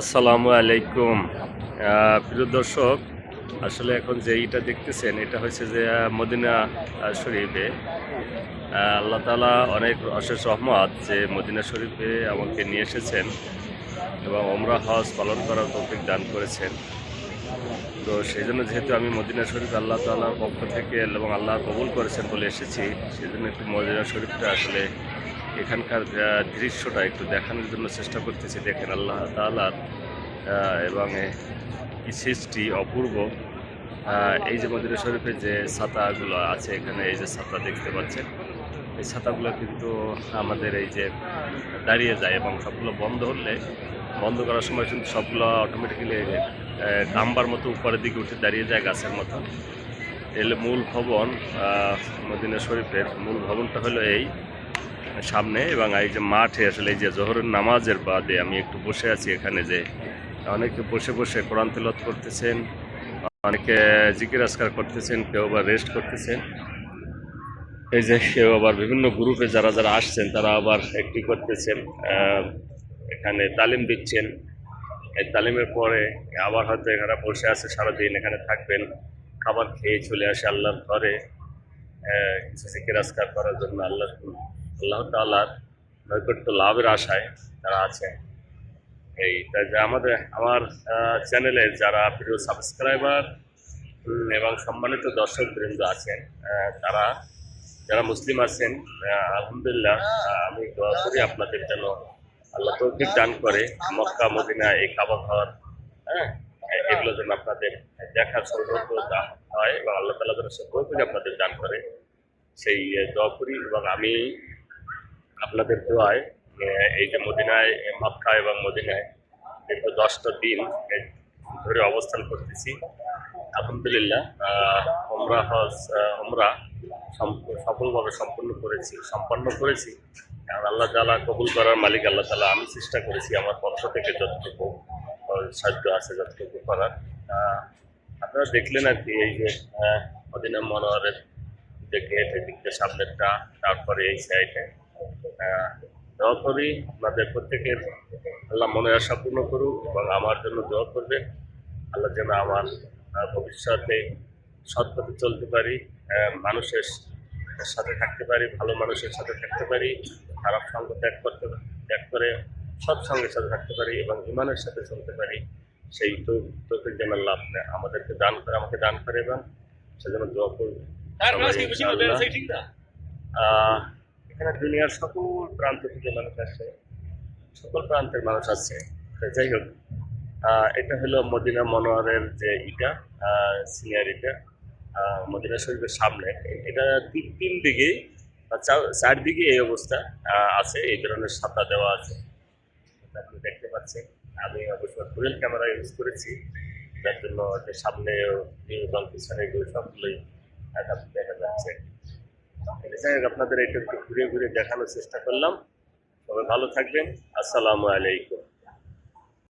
আসসালামু আলাইকুম। প্রিয় দর্শক, আসলে এখন যে এইটা দেখতেছেন, এটা হচ্ছে যে মদিনা শরীফে আল্লাহ তালা অনেক অশেষ রহমত যে, মদিনা শরীফে আমাকে নিয়ে এসেছেন এবং ওমরা হজ পালন করার তৌফিক দান করেছেন। তো সেই জন্য যেহেতু আমি মদিনা শরীফ আল্লাহ তালার পক্ষ থেকে এবং আল্লাহ কবুল করেছেন বলে এসেছি সেই জন্য একটু মদিনা শরীফটা আসলে এখানকার দৃশ্যটা একটু দেখানোর জন্য চেষ্টা করতেছি। দেখেন আল্লাহ তালার এবং সৃষ্টি অপূর্ব। এই যে মদিনা শরীফের যে ছাতাগুলো আছে এখানে, এই যে ছাতা দেখতে পাচ্ছেন। এই ছাতাগুলো কিন্তু আমাদের এই যে দাঁড়িয়ে যায় এবং সবগুলো বন্ধ হলে, বন্ধ করার সময় কিন্তু সবগুলো অটোমেটিক্যালি নাম্বার মতো উপরের দিকে উঠে দাঁড়িয়ে যায় গাছের মতো। এলে মূল ভবন মদিনা শরীফের মূল ভবনটা হলো এই। সামনে এবং এই যে মাঠে আসলে এই যে জোহরের নামাজের বাদে আমি একটু বসে আছি এখানে যে অনেকে বসে বসে কোরআন তেলত করতেছেন, অনেকে জিকির আসকার করতেছেন, কেউ আবার রেস্ট করতেছেন। এই যে কেউ আবার বিভিন্ন গ্রুপে যারা যারা আসছেন, তারা আবার একটি করতেছেন এখানে তালিম দিচ্ছেন। এই তালিমের পরে আবার হয়তো এখানে বসে আছে, সারাদিন এখানে থাকবেন, খাবার খেয়ে চলে আসে আল্লাহর ঘরে কিছু জিকির আসকার করার জন্য আল্লাহ আল্লাহ তাল্লাহর নৈকট্য লাভের আশায় তারা আছে এই যে আমাদের, আমার চ্যানেলে যারা প্রিয় সাবস্ক্রাইবার এবং সম্মানিত দর্শক বৃন্দ আছেন তারা, যারা মুসলিম আছেন আলহামদুলিল্লাহ আমি দোয়া করি আপনাদের যেন আল্লাহ তৌফিক দান করে, মক্কা, মদিনা, এই কাবা ঘর হ্যাঁ এগুলো যেন আপনাদের দেখার সৌভাগ্য হয় এবং আল্লাহ তালা যেন সে তৌফিক আপনাদের দান করে। সেই দোয়া করি এবং আমি আপনাদের দোয়ায় এই যে মদিনায় মক্কা এবং মদিনায় দীর্ঘ দশটা দিন ধরে অবস্থান করতেছি। আলহামদুলিল্লাহ আহ, ওমরা হজ আহ, ওমরা সফলভাবে সম্পন্ন করেছি সম্পন্ন করেছি। কারণ আল্লাহ তালা কবুল করার মালিক আল্লাহ তালা আমি চেষ্টা করেছি আমার পক্ষ থেকে যতটুকু সাহায্য আছে যতটুকু করার। আপনারা দেখলেন আর কি এই যে মদিনা মনোয়ারের যে গেট এদিকটা সামনেরটা তারপরে এই সাইডে দোয়া করি আপনাদের প্রত্যেকের আল্লাহ মনে আশা পূর্ণ করুক এবং আমার জন্য দোয়া করবেন। আল্লাহ যেন আমার ভবিষ্যতে সৎ পথে চলতে পারি মানুষের সাথে থাকতে পারি ভালো মানুষের সাথে থাকতে পারি খারাপ সঙ্গ ত্যাগ করতে ত্যাগ করে সৎ সঙ্গের সাথে থাকতে পারি এবং ইমানের সাথে চলতে পারি। সেই তো তোকে যেন আল্লাহ আপনি- আমাদেরকে দান করে আমাকে দান করে এবং সেজন্য দোয়া করবে। এখানে দুনিয়ার সকল প্রান্ত থেকে মানুষ আসে, সকল প্রান্তের মানুষ আছে যাই হোক এটা হলো মদিনা মনোয়ারের যে ইটা সিনিয়র ইটা মদিনা শরীফের সামনে। এটা তিন তিন দিকে চার- চারদিকে এই অবস্থা আছে। এই ধরনের ছাতা দেওয়া আছে। আপনি দেখতে পাচ্ছেন। আমি অবশ্য ডুয়েল ক্যামেরা ইউজ করেছি। যার জন্য যে সামনে এবং পিছনে এগুলো সবগুলোই দেখা যাচ্ছে। যাই হোক আপনাদের এটা একটু ঘুরে ঘুরে দেখানোর চেষ্টা করলাম। তবে ভালো থাকবেন। আসসালামু আলাইকুম।